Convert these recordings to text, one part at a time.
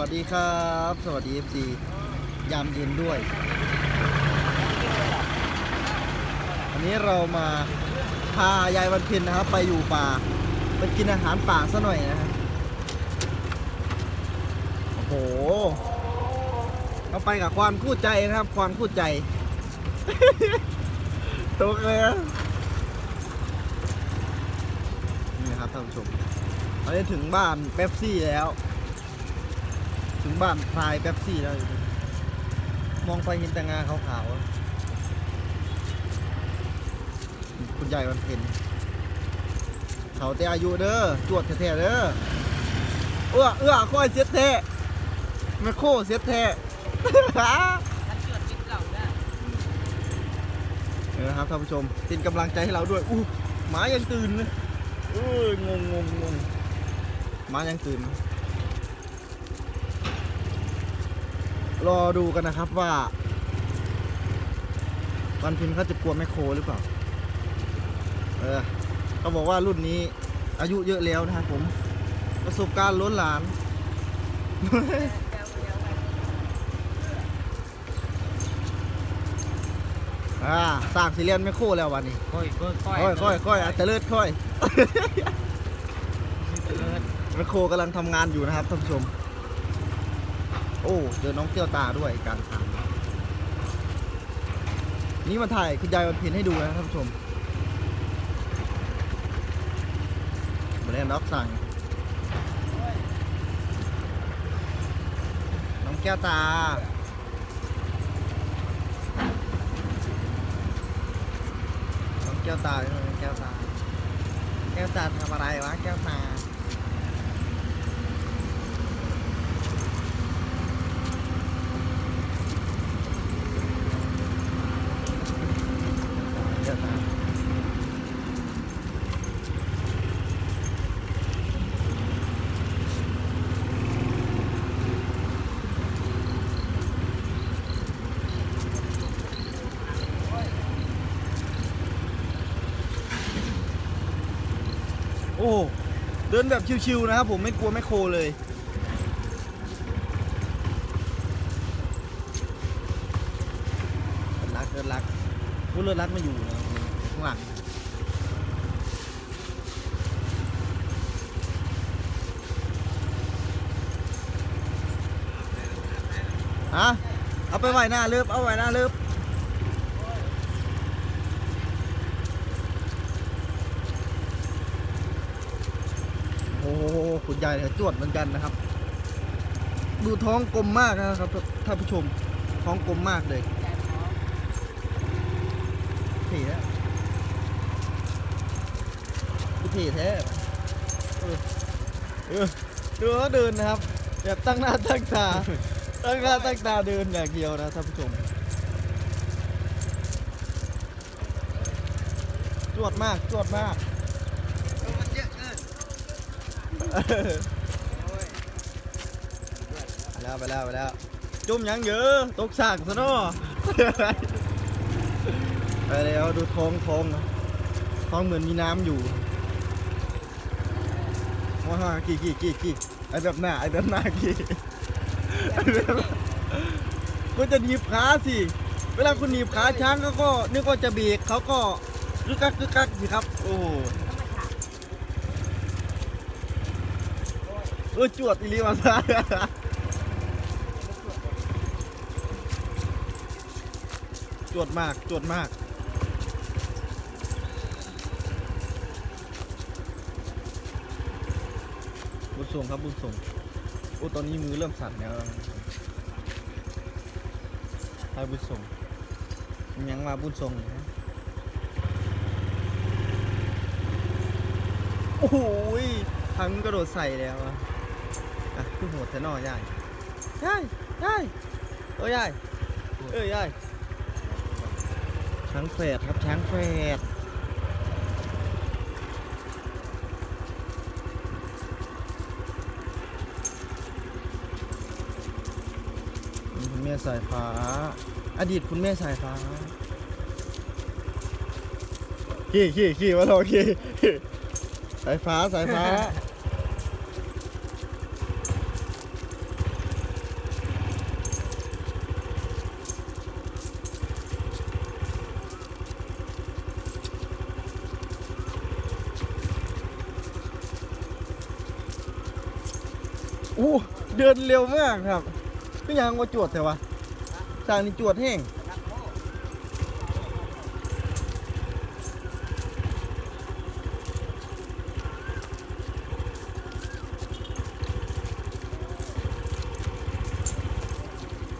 วัสดีครับ สวัสดี FC ยามเย็นด้วย วันนี้เรามาพายายวันเพ็ญนะครับ ไปอยู่ป่าไปกินอาหารป่าซะหน่อยนะครับโอ้โหเราไปกับความคู่ใจนะครับ ความคู่ใจตกเลยนะนี่นะครับท่านผู้ชมเราได้ถึงบ้านเป๊ปซี่แล้ว ถึงบ้านพลายเป๊ปซี่แล้วมองไปเห็นแต่งาขาวๆคุณยายวันเพ็ญเขาแต่อายุเด้อจวดแท้ๆเด้อเอื้อเอื้อค่อยเสียแท้ไม่โคเสียแท้ฉันจวดคลิปเก่าได้เออนะครับท่านผู้ชมเป็นกำลังใจให้เราด้วยอู้หมายังตื่นเลยเอ้ยงงงงงงหมายังตื่น รอดูกันนะครับว่าวันเพินเขาจะกลัวแมคโครหรือเปล่า เออเขาบอกว่ารุ่นนี้อายุเยอะแล้วนะครับผม ประสบการณ์ล้นหลานอ่าสร้างซีเรียนแมคโครแล้ววันนี้ค่อยค่อยค่อยค่อยค่อยอาจจะเลิศค่อยแมคโครกำลังทำงานอยู่นะครับท่านผู้ชม โอ้เจอน้องเตี้ยวตาด้วยการทางนี่มาถ่ายคุณยายวันเพ็ญให้ดูนะท่านผู้ชมมาเล่นด็อกสั่ง น้องแก้วตา น้องแก้วตาน้องแก้วตา แก้วตาทำอะไรวะแก้วตา แก้วตา โอ้ เดินแบบชิวๆนะครับผมไม่กลัวไม่โคเลยเลิศรักเลิศรักพูดเลิศรักมาอยู่นะข้างหลังฮะเอาไปไหว้หน้าเลิฟเอาไว้หน้าเลิฟ โอ้โห คุณยายเนี่ยจวดเหมือนกันนะครับ ดูท้องกลมมากนะครับท่านผู้ชมท้องกลมมากเลยเท่แล้วเท่แท้เออเออดูเขาเดินนะครับแบบตั้งหน้าตั้งตาตั้งหน้าตั้งตาเดินอย่างเดียวนะท่านผู้ชมจวดมากจวดมาก มันเยอะเกิน ไปแล้วไปแล้วไปแล้ว จุ่มยังเยอะตกสั่งซะเนาะไปแล้วดูท้องท้องนะท้องเหมือนมีน้ำอยู่ว้ากี่กี่กี่กี่ไอแบบหน้าไอแบบหน้ากี่ไอแบบก็จะหนีบขาสิ เวลาคุณหนีบขาช้างเขาก็นึกว่าจะเบรกเขาก็กึกกักกึกกักสิครับ โอ้โห เออจวดอีลีมาซะจวดมากจวดมากบุญส่งครับบุญส่งโอ้ตอนนี้มือเริ่มสั่นแล้วให้บุญส่งยังมาบุญส่งนะโอ้โหยทางนู้นกระโดดใส่แล้วอะ อะคือโหดแต่นอยายยายยายโอ้ยยายเอ้ยยายช้างแฝดครับช้างแฝดนี่คุณแม่สายฟ้า อดีตคุณแม่สายฟ้าขี่ขี่ขี่มาลองขี่สายฟ้าสายฟ้า อ้เดินเร็วมากครับก็ยังว่าจวดแต่ว่าจางนี่จวดแห้ง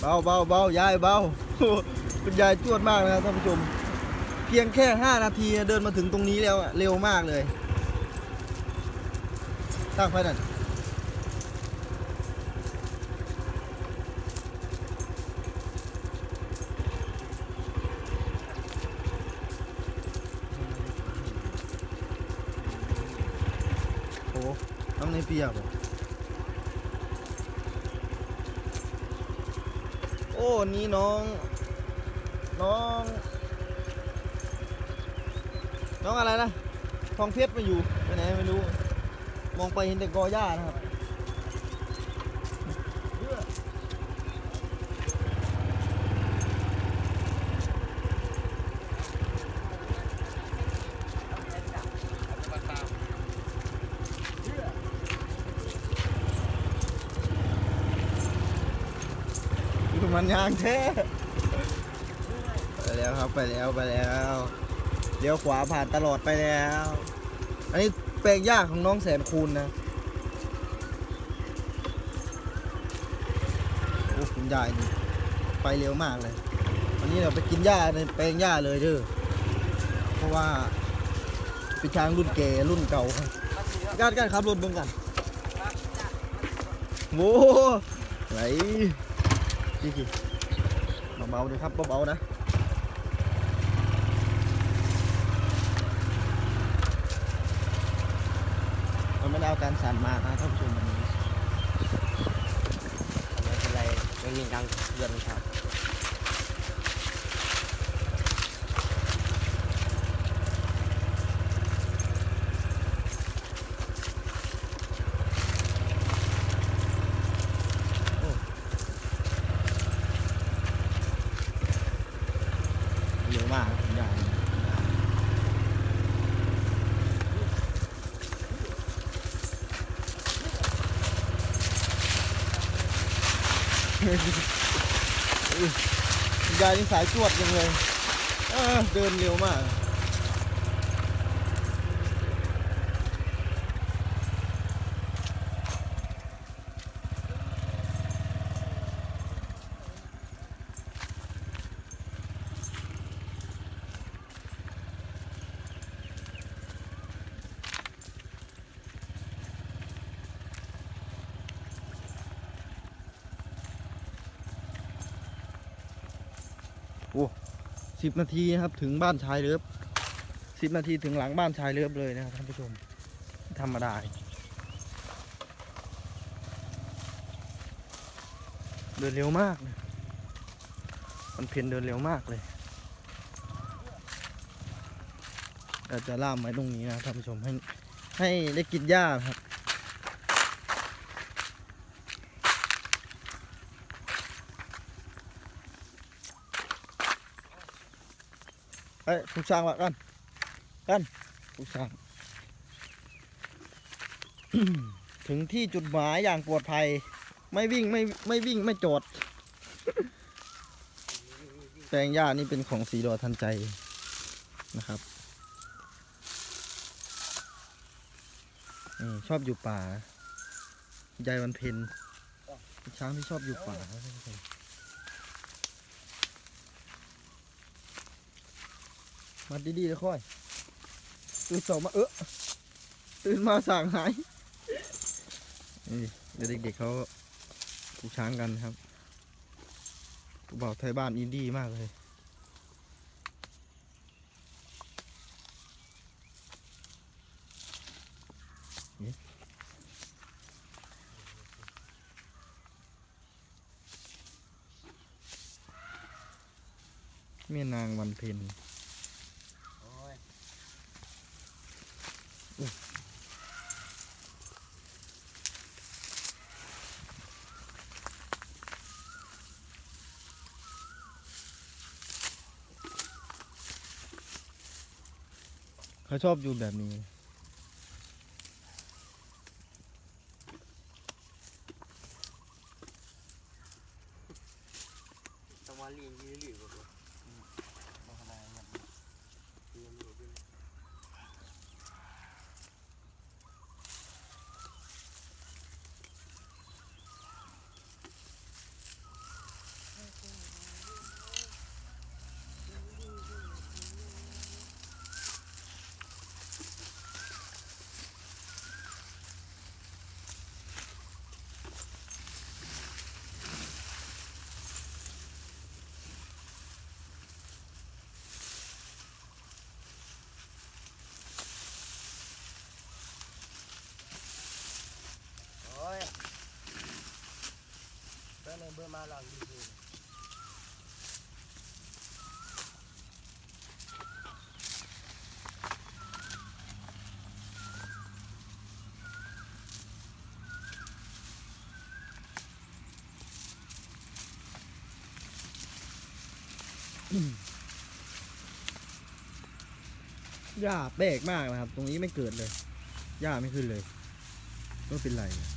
เบาเบาเบายายเบาคุณยายจวดมากนะครับท่านผู้ชม เพียงแค่ 5 นาทีเดินมาถึงตรงนี้แล้วอะเร็วมากเลยตั้งไฟนั่นโอ้น้ำในเปียกเหรอโอ้นี่น้อง น้อง น้องอะไรนะ ทองเพชรมาอยู่ไปไหนไม่รู้ มองไปเห็นแต่กอหญ้านะครับ มันยางแท้ไปแล้วครับไปแล้วไปแล้วเลี้ยวขวาผ่านตลอดไปแล้ว อันนี้แปลงหญ้าของน้องแสนคูณนะโอ้คุณยายนี่ไปเร็วมากเลย วันนี้เราไปกินหญ้าในแปลงหญ้าเลยเด้อเพราะว่าเป็นช้างรุ่นแก่รุ่นเก่าครับกานการขับรถเบิ่งกันโว้ไหล พี่พี่เบาๆเลยครับเบาๆนะมันไม่ได้เอาการสั่นมานะท่านผู้ชมวันนี้ไม่เป็นไรยังยิงดังเดือนครับ เยอะมากครับคุณยายคุณ ยายนี่สายจวดยังเลยเออเดินเร็วมาก สิบนาทีครับถึงบ้านชายเลิฟสิบนาทีถึงหลังบ้านชายเลิฟเลยนะครับท่านผู้ชมไม่ธรรมดาเดินเร็วมากนะมันเพียนเดินเร็วมากเลยเราจะล่ามไว้ตรงนี้นะท่านผู้ชมให้ให้ได้กินหญ้าครับ เอ้ยผู้ช่างละกันกันผู้ช่าง ถึงที่จุดหมายอย่างปลอดภัย ไม่วิ่งไม่ไม่วิ่งไม่จอดแปลงหญ้านี่เป็นของสีดอทันใจนะครับนี่ชอบอยู่ป่า ยายวันเพ็ญเป็นช้างที่ชอบอยู่ป่าครับท่านผู้ชม มาดีๆเลยค่อย ตื่นสองมาเออตื่นมาสั่งหายนี่เด็กๆเขาผูกช้างกันครับผู้บ่าวไทยบ้านอินดี้มากเลยนี่แม่นางวันเพ็ญ โอ้ย เขาชอบอยู่แบบนี้ ว่าลีนยืดหรือเปล่า มาขนาดนี้ เตรียมอยู่ด้วย โอ้ย บอร์มาหลังดีดีหญ้าแปลกมากนะครับ ตรงนี้ไม่เกิดเลย หญ้าไม่ขึ้นเลยไม่เป็นไรนเ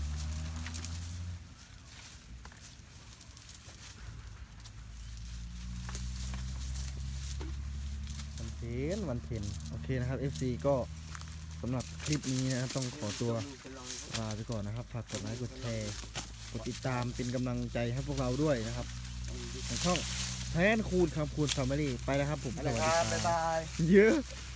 ทนวันเทนโอเคนะครับ FC ก็สำหรับคลิปนี้นะครับต้องขอตัวจะลองลาไปก่อนนะครับฝากกดไลค์กดแชร์กดติดตามเป็นกำลังใจให้พวกเราด้วยนะครับในช่องแทนคูณครับคูณแฟมิลี่ไปแล้วครับผมอะไรครับบ๊ายบายเยอะบ